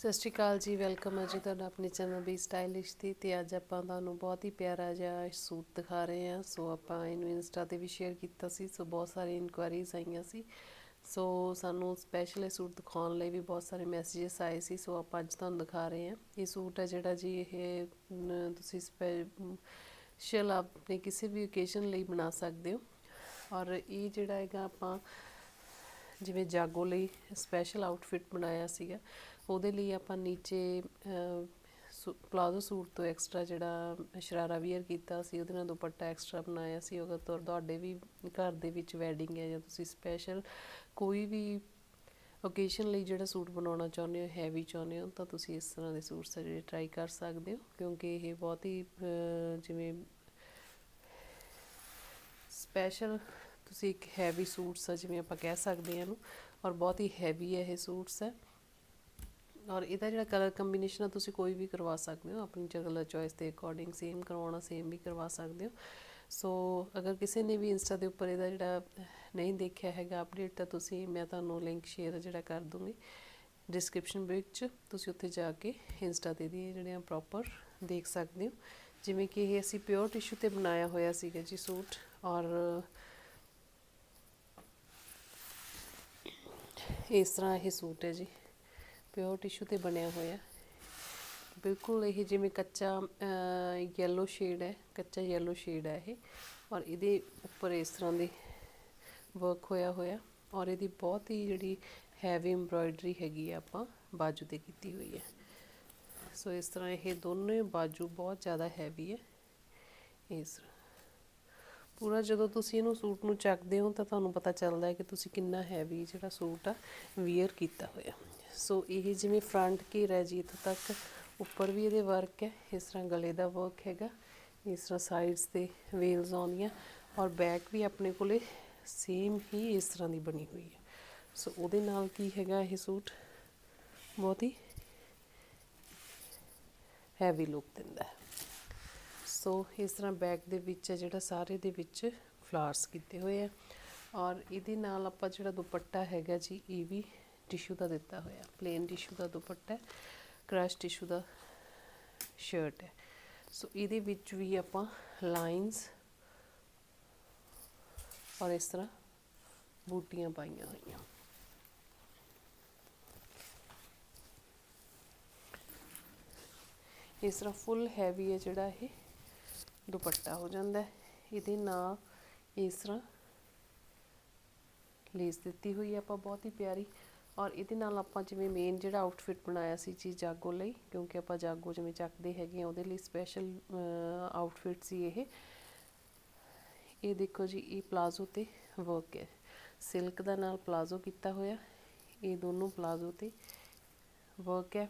ਸਤਿ ਸ਼੍ਰੀ ਅਕਾਲ ਜੀ, ਵੈਲਕਮ ਹੈ ਜੀ ਤੁਹਾਡਾ ਆਪਣੇ ਚੈਨਲ ਵੀ ਸਟਾਈਲਿਸ਼ ਦੀ ਤੇ ਅੱਜ ਆਪਾਂ ਤੁਹਾਨੂੰ ਬਹੁਤ ਹੀ ਪਿਆਰਾ ਜਿਹਾ ਸੂਟ ਦਿਖਾ ਰਹੇ ਹਾਂ। ਸੋ ਆਪਾਂ ਇਹਨੂੰ ਇੰਸਟਾ ਤੇ ਵੀ ਸ਼ੇਅਰ ਕੀਤਾ ਸੀ, ਸੋ ਬਹੁਤ ਸਾਰੇ ਇਨਕੁਆਇਰੀਜ਼ ਆਈਆਂ ਸੀ। ਸੋ ਸਾਨੂੰ ਸਪੈਸ਼ਲ ਇਹ ਸੂਟ ਦਿਖਾਉਣ ਲਈ ਵੀ ਬਹੁਤ ਸਾਰੇ ਮੈਸੇजेस ਆਏ ਸੀ, ਸੋ ਆਪਾਂ ਅੱਜ ਤੁਹਾਨੂੰ ਦਿਖਾ ਰਹੇ ਹਾਂ। ਇਹ ਸੂਟ ਹੈ ਜਿਹੜਾ ਜੀ ਇਹ ਤੁਸੀਂ ਸਪੈਸ਼ਲ ਆਪਣੇ ਕਿਸੇ ਵੀ ਓਕੇਜ਼ਨ ਲਈ ਬਣਾ ਸਕਦੇ ਹੋ। ਔਰ ਇਹ ਜਿਹੜਾ ਹੈਗਾ ਆਪਾਂ ਜਿਵੇਂ ਜਾਗੋ ਲਈ ਸਪੈਸ਼ਲ ਆਊਟਫਿਟ ਬਣਾਇਆ ਸੀਗਾ। ਉਹਦੇ ਲਈ ਆਪਾਂ ਨੀਚੇ ਸੂ- ਪਲਾਜ਼ੋ ਸੂਟ ਤੋਂ ਐਕਸਟਰਾ ਜਿਹੜਾ ਸ਼ਰਾਰਾ ਵੀਅਰ ਕੀਤਾ ਸੀ, ਉਹਦੇ ਨਾਲ ਦੁਪੱਟਾ ਐਕਸਟਰਾ ਬਣਾਇਆ ਸੀ। ਅਗਰ ਤੁਹਾਡੇ ਵੀ ਘਰ ਦੇ ਵਿੱਚ ਵੈਡਿੰਗ ਹੈ ਜਾਂ ਤੁਸੀਂ ਸਪੈਸ਼ਲ ਕੋਈ ਵੀ ਓਕੇਸ਼ਨ ਲਈ ਜਿਹੜਾ ਸੂਟ ਬਣਾਉਣਾ ਚਾਹੁੰਦੇ ਹੋ ਹੈਵੀ ਚਾਹੁੰਦੇ ਹੋ, ਤਾਂ ਤੁਸੀਂ ਇਸ ਤਰ੍ਹਾਂ ਦੇ ਸੂਟਸ ਆ ਜਿਹੜੇ ਟਰਾਈ ਕਰ ਸਕਦੇ ਹੋ। ਕਿਉਂਕਿ ਇਹ ਬਹੁਤ ਹੀ ਜਿਵੇਂ ਸਪੈਸ਼ਲ ਤੁਸੀਂ ਇੱਕ ਹੈਵੀ ਸੂਟਸ ਆ, ਜਿਵੇਂ ਆਪਾਂ ਕਹਿ ਸਕਦੇ ਹਾਂ ਇਹਨੂੰ, ਔਰ ਬਹੁਤ ਹੀ ਹੈਵੀ ਹੈ ਇਹ ਸੂਟਸ ਹੈ ਔਰ ਇਹਦਾ ਜਿਹੜਾ ਕਲਰ ਕੰਬੀਨੇਸ਼ਨ ਆ, ਤੁਸੀਂ ਕੋਈ ਵੀ ਕਰਵਾ ਸਕਦੇ ਹੋ, ਆਪਣੀ ਕਲਰ ਚੋਇਸ ਦੇ ਅਕੋਰਡਿੰਗ ਸੇਮ ਕਰਵਾਉਣਾ ਸੇਮ ਵੀ ਕਰਵਾ ਸਕਦੇ ਹੋ। ਸੋ ਅਗਰ ਕਿਸੇ ਨੇ ਵੀ ਇੰਸਟਾ ਦੇ ਉੱਪਰ ਇਹਦਾ ਜਿਹੜਾ ਨਹੀਂ ਦੇਖਿਆ ਹੈਗਾ ਅਪਡੇਟ ਤਾਂ ਤੁਸੀਂ, ਮੈਂ ਤੁਹਾਨੂੰ ਲਿੰਕ ਸ਼ੇਅਰ ਜਿਹੜਾ ਕਰ ਦੂੰਗੀ ਡਿਸਕ੍ਰਿਪਸ਼ਨ ਵਿੱਚ, ਤੁਸੀਂ ਉੱਥੇ ਜਾ ਕੇ ਇੰਸਟਾ ਤੇ ਦੀ ਜਿਹੜੀਆਂ ਪ੍ਰੋਪਰ ਦੇਖ ਸਕਦੇ ਹੋ। ਜਿਵੇਂ ਕਿ ਇਹ ਅਸੀਂ ਪਿਓਰ ਟਿਸ਼ੂ ਤੇ ਬਣਾਇਆ ਹੋਇਆ ਸੀਗਾ ਜੀ ਸੂਟ, ਔਰ ਇਸ ਤਰ੍ਹਾਂ ਇਹ ਸੂਟ ਹੈ ਜੀ। ਪਿਓਰ ਟਿਸ਼ੂ ਤੇ ਬਣਿਆ ਹੋਇਆ ਬਿਲਕੁਲ ਇਹ ਜਿਵੇਂ ਕੱਚਾ ਯੈਲੋ ਸ਼ੇਡ ਹੈ, ਕੱਚਾ ਯੈਲੋ ਸ਼ੇਡ ਹੈ ਇਹ ਔਰ ਇਹਦੇ ਉੱਪਰ ਇਸ ਤਰ੍ਹਾਂ ਦੀ ਵਰਕ ਹੋਇਆ ਹੋਇਆ ਔਰ ਇਹਦੀ ਬਹੁਤ ਹੀ ਜਿਹੜੀ ਹੈਵੀ ਐਮਬ੍ਰੋਇਡਰੀ ਹੈਗੀ ਆ ਆਪਾਂ ਬਾਜੂ ਤੇ ਕੀਤੀ ਹੋਈ ਹੈ। ਸੋ ਇਸ ਤਰ੍ਹਾਂ ਇਹ ਦੋਨੇ ਬਾਜੂ ਬਹੁਤ ਜ਼ਿਆਦਾ ਹੈਵੀ ਹੈ। ਇਸ ਤਰ੍ਹਾਂ ਪੂਰਾ ਜਦੋਂ ਤੁਸੀਂ ਇਹਨੂੰ ਸੂਟ ਨੂੰ ਚੱਕਦੇ ਹੋ ਤਾਂ ਤੁਹਾਨੂੰ ਪਤਾ ਚੱਲਦਾ ਹੈ ਕਿ ਤੁਸੀਂ ਕਿੰਨਾ ਹੈਵੀ ਜਿਹੜਾ ਸੂਟ ਆ ਵੀਅਰ ਕੀਤਾ ਹੋਇਆ। ਸੋ ਇਹ ਜਿਵੇਂ ਫਰੰਟ ਘੇਰਾ ਹੈ ਜੀ, ਇੱਥੋਂ ਤੱਕ ਉੱਪਰ ਵੀ ਇਹਦੇ ਵਰਕ ਹੈ, ਇਸ ਤਰ੍ਹਾਂ ਗਲੇ ਦਾ ਵਰਕ ਹੈਗਾ, ਇਸ ਤਰ੍ਹਾਂ ਸਾਈਡਸ ਤੇ ਵੇਲਸ ਆਉਂਦੀਆਂ ਔਰ ਬੈਕ ਵੀ ਆਪਣੇ ਕੋਲੇ ਸੇਮ ਹੀ ਇਸ ਤਰ੍ਹਾਂ ਦੀ ਬਣੀ ਹੋਈ ਹੈ। ਸੋ ਉਹਦੇ ਨਾਲ ਕੀ ਹੈਗਾ ਇਹ ਸੂਟ? ਬਹੁਤ ਹੀ ਹੈਵੀ ਲੁੱਕ ਦਿੰਦਾ ਹੈ। ਸੋ ਇਸ ਤਰ੍ਹਾਂ ਬੈਕ ਦੇ ਵਿੱਚ ਹੈ, ਜਿਹੜਾ ਸਾਰੇ ਦੇ ਵਿੱਚ ਫਲਾਰਸ ਕੀਤੇ ਹੋਏ ਆ ਔਰ ਇਹਦੇ ਨਾਲ ਆਪਾਂ ਜਿਹੜਾ ਦੁਪੱਟਾ ਹੈਗਾ ਜੀ, ਇਹ ਵੀ ਟਿਸ਼ੂ ਦਾ ਦਿੱਤਾ ਹੋਇਆ ਪਲੇਨ ਟਿਸ਼ੂ ਦਾ ਦੁਪੱਟਾ ਹੈ ਕ੍ਰਸ਼ ਟਿਸ਼ੂ ਦਾ ਸ਼ਰਟ ਹੈ। ਸੋ ਇਹਦੇ ਵਿੱਚ ਵੀ ਆਪਾਂ ਲਾਈਨਸ ਔਰ ਇਸ ਤਰ੍ਹਾਂ ਬੂਟੀਆਂ ਪਾਈਆਂ ਹੋਈਆਂ। ਇਸ ਤਰ੍ਹਾਂ ਫੁੱਲ ਹੈਵੀ ਹੈ ਜਿਹੜਾ ਇਹ ਦੁਪੱਟਾ ਹੋ ਜਾਂਦਾ ਹੈ। ਇਹਦੇ ਨਾਲ ਇਸ ਤਰ੍ਹਾਂ ਲੇਸ ਦਿੱਤੀ ਹੋਈ ਹੈ। ਆਪਾਂ ਬਹੁਤ ਹੀ ਪਿਆਰੀ ਔਰ ਇਹਦੇ ਨਾਲ ਆਪਾਂ ਜਿਵੇਂ ਮੇਨ ਜਿਹੜਾ ਆਊਟਫਿਟ ਬਣਾਇਆ ਸੀ ਜੀ ਜਾਗੋ ਲਈ, ਕਿਉਂਕਿ ਆਪਾਂ ਜਾਗੋ ਜਿਵੇਂ ਚੱਕਦੇ ਹੈਗੇ ਆ, ਉਹਦੇ ਲਈ ਸਪੈਸ਼ਲ ਆਊਟਫਿਟ ਸੀ ਇਹ। ਇਹ ਦੇਖੋ ਜੀ, ਇਹ ਪਲਾਜ਼ੋ ਤੇ ਵਰਕ ਹੈ। ਸਿਲਕ ਦਾ ਨਾਲ ਪਲਾਜ਼ੋ ਕੀਤਾ ਹੋਇਆ। ਇਹ ਦੋਨੋਂ ਪਲਾਜ਼ੋ ਤੇ ਵਰਕ ਹੈ।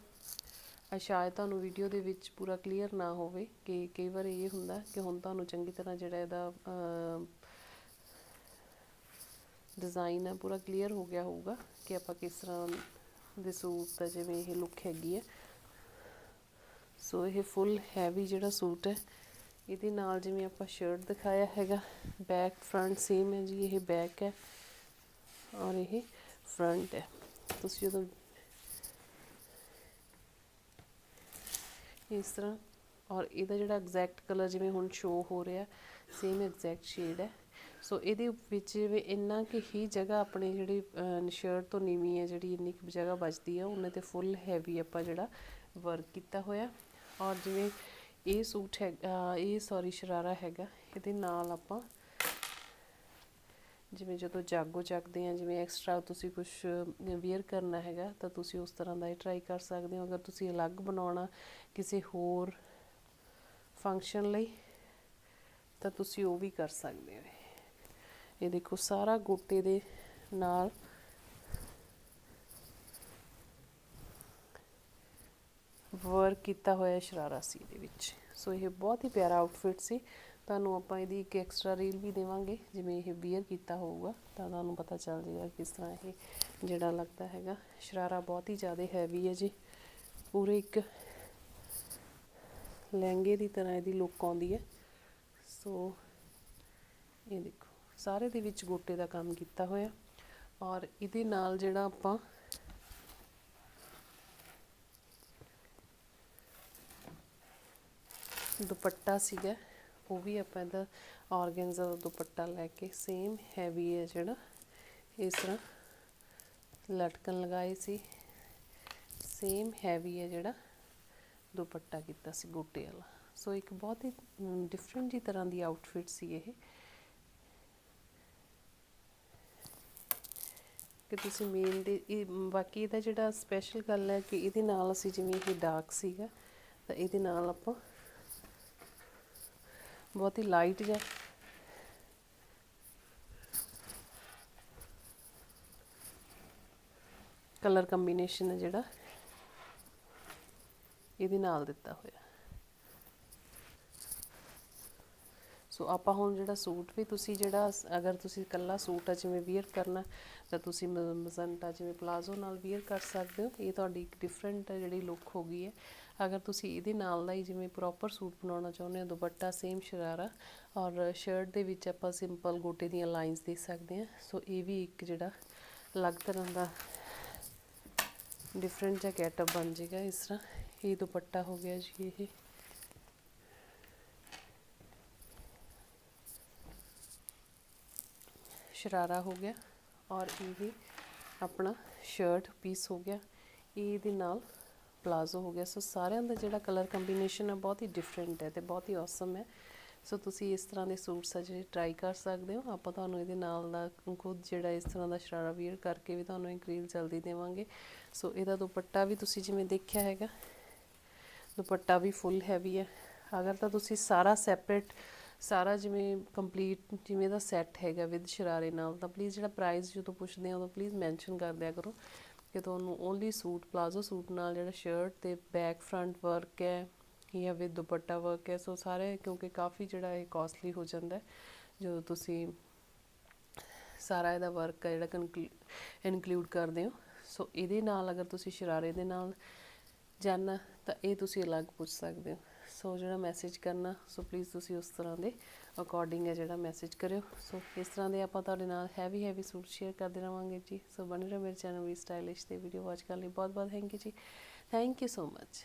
ਸ਼ਾਇਦ ਤੁਹਾਨੂੰ ਵੀਡੀਓ ਦੇ ਵਿੱਚ ਪੂਰਾ ਕਲੀਅਰ ਨਾ ਹੋਵੇ ਕਿ ਕਈ ਵਾਰ ਇਹ ਹੁੰਦਾ ਕਿ ਹੁਣ ਤੁਹਾਨੂੰ ਚੰਗੀ ਤਰ੍ਹਾਂ ਜਿਹੜਾ ਇਹਦਾ ਡਿਜ਼ਾਈਨ ਹੈ, ਪੂਰਾ ਕਲੀਅਰ ਹੋ ਗਿਆ ਹੋਊਗਾ ਕਿ ਆਪਾਂ ਕਿਸ ਤਰ੍ਹਾਂ ਦੇ ਸੂਟ ਦਾ ਜਿਵੇਂ ਇਹ ਲੁੱਕ ਹੈਗੀ ਹੈ। ਸੋ ਇਹ ਫੁੱਲ ਹੈਵੀ ਜਿਹੜਾ ਸੂਟ ਹੈ, ਇਹਦੇ ਨਾਲ ਜਿਵੇਂ ਆਪਾਂ ਸ਼ਰਟ ਦਿਖਾਇਆ ਹੈਗਾ ਬੈਕ ਫਰੰਟ ਸੇਮ ਹੈ ਜੀ, ਇਹ ਬੈਕ ਹੈ ਔਰ ਇਹ ਫਰੰਟ ਹੈ। ਤੁਸੀਂ ਜਦੋਂ ਇਸ ਤਰ੍ਹਾਂ ਔਰ ਇਹਦਾ ਜਿਹੜਾ ਐਗਜ਼ੈਕਟ ਕਲਰ ਜਿਵੇਂ ਹੁਣ ਸ਼ੋ ਹੋ ਰਿਹਾ ਸੇਮ ਐਗਜ਼ੈਕਟ ਸ਼ੇਡ ਹੈ। ਸੋ ਇਹਦੇ ਵਿੱਚ ਜਿਵੇਂ ਇੰਨਾ ਕਿ ਹੀ ਜਗ੍ਹਾ ਆਪਣੇ ਜਿਹੜੀ ਸ਼ਰਟ ਤੋਂ ਨੀਵੀਂ ਹੈ, ਜਿਹੜੀ ਇੰਨੀ ਕੁ ਜਗ੍ਹਾ ਬਚਦੀ ਹੈ ਉਹਨਾਂ ਤੇ ਫੁੱਲ ਹੈਵੀ ਆਪਾਂ ਜਿਹੜਾ ਵਰਕ ਕੀਤਾ ਹੋਇਆ। ਔਰ ਜਿਵੇਂ ਇਹ ਸੂਟ ਹੈ ਇਹ ਸੌਰੀ ਸ਼ਰਾਰਾ ਹੈਗਾ, ਇਹਦੇ ਨਾਲ ਆਪਾਂ ਜਿਵੇਂ ਜਦੋਂ ਜਾਗੋ ਚੱਕਦੇ ਆ, ਜਿਵੇਂ ਐਕਸਟਰਾ ਤੁਸੀਂ ਕੁਝ ਵੇਅਰ ਕਰਨਾ ਹੈਗਾ, ਤਾਂ ਤੁਸੀਂ ਉਸ ਤਰ੍ਹਾਂ ਦਾ ਹੀ ਟਰਾਈ ਕਰ ਸਕਦੇ ਹੋ। ਅਗਰ ਤੁਸੀਂ ਅਲੱਗ ਬਣਾਉਣਾ ਕਿਸੇ ਹੋਰ ਫੰਕਸ਼ਨ ਲਈ, ਤਾਂ ਤੁਸੀਂ ਉਹ ਵੀ ਕਰ ਸਕਦੇ ਹੋ। ਇਹ ਦੇਖੋ ਸਾਰਾ ਗੋਟੇ ਦੇ ਨਾਲ। ਵਰਕ ਕੀਤਾ ਹੋਇਆ ਸ਼ਰਾਰਾ ਸੀ ਇਹਦੇ ਵਿੱਚ। ਸੋ ਇਹ ਬਹੁਤ ਹੀ ਪਿਆਰਾ ਆਊਟਫਿਟ ਸੀ। ਤੁਹਾਨੂੰ ਆਪਾਂ ਇਹਦੀ ਇੱਕ ਐਕਸਟਰਾ ਰੀਲ ਵੀ ਦੇਵਾਂਗੇ, ਜਿਵੇਂ ਇਹ ਬੀਅਰ ਕੀਤਾ ਹੋਊਗਾ। ਤਾਂ ਤੁਹਾਨੂੰ ਪਤਾ ਚੱਲ ਜਾਏਗਾ ਕਿਸ ਤਰ੍ਹਾਂ ਇਹ ਜਿਹੜਾ ਲੱਗਦਾ ਹੈਗਾ, ਸ਼ਰਾਰਾ ਬਹੁਤ ਹੀ ਜ਼ਿਆਦਾ ਹੈਵੀ ਹੈ ਜੀ। ਪੂਰੇ ਇੱਕ ਲਹਿੰਗੇ ਦੀ ਤਰ੍ਹਾਂ ਇਹਦੀ ਲੁੱਕ ਆਉਂਦੀ ਹੈ। ਸੋ ਇਹ ਦੇਖੋ। ਸਾਰੇ ਦੇ ਵਿੱਚ ਗੋਟੇ ਦਾ ਕੰਮ ਕੀਤਾ ਹੋਇਆ। ਔਰ ਇਹਦੇ ਨਾਲ ਜਿਹੜਾ ਆਪਾਂ ਦੁਪੱਟਾ ਸੀਗਾ, ਉਹ ਵੀ ਆਪਾਂ ਇਹਦਾ ਆਰਗੈਂਜ਼ਾ ਦਾ ਦੁਪੱਟਾ ਲੈ ਕੇ ਸੇਮ ਹੈਵੀ ਹੈ ਜਿਹੜਾ, ਇਸ ਤਰ੍ਹਾਂ ਲਟਕਣ ਲਗਾਈ ਸੀ। ਸੇਮ ਹੈਵੀ ਹੈ ਜਿਹੜਾ ਦੁਪੱਟਾ ਕੀਤਾ ਸੀ ਗੋਟੇ ਵਾਲਾ। ਸੋ ਇੱਕ ਬਹੁਤ ਹੀ ਡਿਫਰੈਂਟ ਜੀ ਤਰ੍ਹਾਂ ਦੀ ਆਊਟਫਿਟ ਸੀ ਇਹ। ਕਿ ਤੁਸੀਂ ਮੇਨ ਦੇ ਇਹ ਬਾਕੀ ਇਹਦਾ ਜਿਹੜਾ ਸਪੈਸ਼ਲ ਗੱਲ ਹੈ ਕਿ ਇਹਦੇ ਨਾਲ ਅਸੀਂ ਜਿਵੇਂ ਇਹ ਡਾਰਕ ਸੀਗਾ, ਤਾਂ ਇਹਦੇ ਨਾਲ ਆਪਾਂ ਬਹੁਤ ਹੀ ਲਾਈਟ ਜਿਹਾ ਕਲਰ ਕੰਬੀਨੇਸ਼ਨ ਹੈ ਜਿਹੜਾ, ਇਹਦੇ ਨਾਲ ਦਿੱਤਾ ਹੋਇਆ। ਸੋ ਆਪਾਂ ਹੁਣ ਜਿਹੜਾ ਸੂਟ ਵੀ ਤੁਸੀਂ ਜਿਹੜਾ ਅਗਰ ਤੁਸੀਂ ਇਕੱਲਾ ਸੂਟ ਆ, ਜਿਵੇਂ ਵੀਅਰ ਕਰਨਾ, ਤਾਂ ਤੁਸੀਂ ਮ- ਮਜ਼ੰਟਾ ਜਿਵੇਂ ਪਲਾਜ਼ੋ ਨਾਲ ਵੀਅਰ ਕਰ ਸਕਦੇ ਹੋ ਇਹ ਤੁਹਾਡੀ ਇੱਕ ਡਿਫਰੈਂਟ ਜਿਹੜੀ ਲੁੱਕ ਹੋ ਗਈ ਹੈ। ਅਗਰ ਤੁਸੀਂ ਇਹਦੇ ਨਾਲ ਦਾ ਹੀ ਜਿਵੇਂ ਪ੍ਰੋਪਰ ਸੂਟ ਬਣਾਉਣਾ ਚਾਹੁੰਦੇ ਹੋ, ਦੁਪੱਟਾ ਸੇਮ ਸ਼ਰਾਰਾ, ਔਰ ਸ਼ਰਟ ਦੇ ਵਿੱਚ ਆਪਾਂ ਸਿੰਪਲ ਗੋਟੇ ਦੀਆਂ ਲਾਈਨਸ ਦੇ ਸਕਦੇ ਹਾਂ। ਸੋ ਇਹ ਵੀ ਇੱਕ ਜਿਹੜਾ ਅਲੱਗ ਤਰ੍ਹਾਂ ਦਾ ਡਿਫਰੈਂਟ ਜਿਹਾ ਗੈਟਅਪ ਬਣ ਜਾਏਗਾ ਇਸ ਤਰ੍ਹਾਂ। ਇਹ ਦੁਪੱਟਾ ਹੋ ਗਿਆ ਜੀ ਇਹ। ਸ਼ਰਾਰਾ ਹੋ ਗਿਆ ਔਰ ਇਹ ਵੀ ਆਪਣਾ ਸ਼ਰਟ ਪੀਸ ਹੋ ਗਿਆ। ਇਹਦੇ ਨਾਲ ਪਲਾਜ਼ੋ ਹੋ ਗਿਆ। ਸੋ ਸਾਰਿਆਂ ਦਾ ਜਿਹੜਾ ਕਲਰ ਕੰਬੀਨੇਸ਼ਨ ਹੈ ਬਹੁਤ ਹੀ ਡਿਫਰੈਂਟ ਹੈ ਤੇ ਬਹੁਤ ਹੀ ਔਸਮ ਹੈ। ਸੋ ਤੁਸੀਂ ਇਸ ਤਰ੍ਹਾਂ ਦੇ ਸੂਟਸ ਆ ਜਿਹੜੇ ਟਰਾਈ ਕਰ ਸਕਦੇ ਹੋ। ਆਪਾਂ ਤੁਹਾਨੂੰ ਇਹਦੇ ਨਾਲ ਦਾ ਖੁਦ ਜਿਹੜਾ ਇਸ ਤਰ੍ਹਾਂ ਦਾ ਸ਼ਰਾਰਾ ਵੀਅਰ ਕਰਕੇ ਵੀ ਤੁਹਾਨੂੰ ਇੱਕ ਰੀਲ ਜਲਦੀ ਦੇਵਾਂਗੇ। ਸੋ ਇਹਦਾ ਦੁਪੱਟਾ ਵੀ ਤੁਸੀਂ ਜਿਵੇਂ ਦੇਖਿਆ ਹੈਗਾ, ਦੁਪੱਟਾ ਵੀ ਫੁੱਲ ਹੈਵੀ ਹੈ। ਅਗਰ ਤਾਂ ਤੁਸੀਂ ਸਾਰਾ ਸੈਪਰੇਟ ਸਾਰਾ ਜਿਵੇਂ ਕੰਪਲੀਟ ਜਿਵੇਂ ਦਾ ਸੈੱਟ ਹੈਗਾ ਵਿਦ ਸ਼ਰਾਰੇ ਨਾਲ, ਤਾਂ ਪਲੀਜ਼ ਜਿਹੜਾ ਪ੍ਰਾਈਸ ਜਦੋਂ ਪੁੱਛਦੇ ਆ, ਉਦੋਂ ਪਲੀਜ਼ ਮੈਂਸ਼ਨ ਕਰ ਦਿਆ ਕਰੋ ਕਿ ਤੁਹਾਨੂੰ ਓਨਲੀ ਸੂਟ ਪਲਾਜ਼ੋ ਸੂਟ ਨਾਲ ਜਿਹੜਾ ਸ਼ਰਟ ਤੇ ਬੈਕ ਫਰੰਟ ਵਰਕ ਹੈ ਜਾਂ ਵਿਦ ਦੁਪੱਟਾ ਵਰਕ ਹੈ, ਸੋ ਸਾਰੇ ਕਿਉਂਕਿ ਕਾਫੀ ਜਿਹੜਾ ਇਹ ਕਾਸਟਲੀ ਹੋ ਜਾਂਦਾ ਹੈ, ਜਦੋਂ ਤੁਸੀਂ ਸਾਰਾ ਇਹਦਾ ਵਰਕ ਹੈ ਜਿਹੜਾ ਇਨਕਲੂਡ ਕਰਦੇ ਹੋ, ਸੋ ਇਹਦੇ ਨਾਲ ਅਗਰ ਤੁਸੀਂ ਸ਼ਰਾਰੇ ਦੇ ਨਾਲ ਜਾਣਾ, ਤਾਂ ਇਹ ਤੁਸੀਂ ਅਲੱਗ ਪੁੱਛ ਸਕਦੇ ਹੋ। ਸੋ ਜਿਹੜਾ ਮੈਸੇਜ ਕਰਨਾ, ਸੋ ਪਲੀਜ਼ ਤੁਸੀਂ ਉਸ ਤਰ੍ਹਾਂ ਦੇ ਅਕੋਰਡਿੰਗ ਹੈ ਜਿਹੜਾ ਮੈਸੇਜ ਕਰਿਓ। ਸੋ ਇਸ ਤਰ੍ਹਾਂ ਦੇ ਆਪਾਂ ਤੁਹਾਡੇ ਨਾਲ ਹੈਵੀ ਹੈਵੀ ਸੂਟ ਸ਼ੇਅਰ ਕਰਦੇ ਰਵਾਂਗੇ ਜੀ। ਸੋ ਬਣੇ ਰਹੋ ਮੇਰੇ ਚੈਨਲ ਵੀ ਸਟਾਈਲਿਸ਼ ਤੇ ਵੀਡੀਓ ਵਾਚ ਕਰਨ ਲਈ। ਬਹੁਤ ਬਹੁਤ ਥੈਂਕ ਯੂ ਜੀ। Thank you so much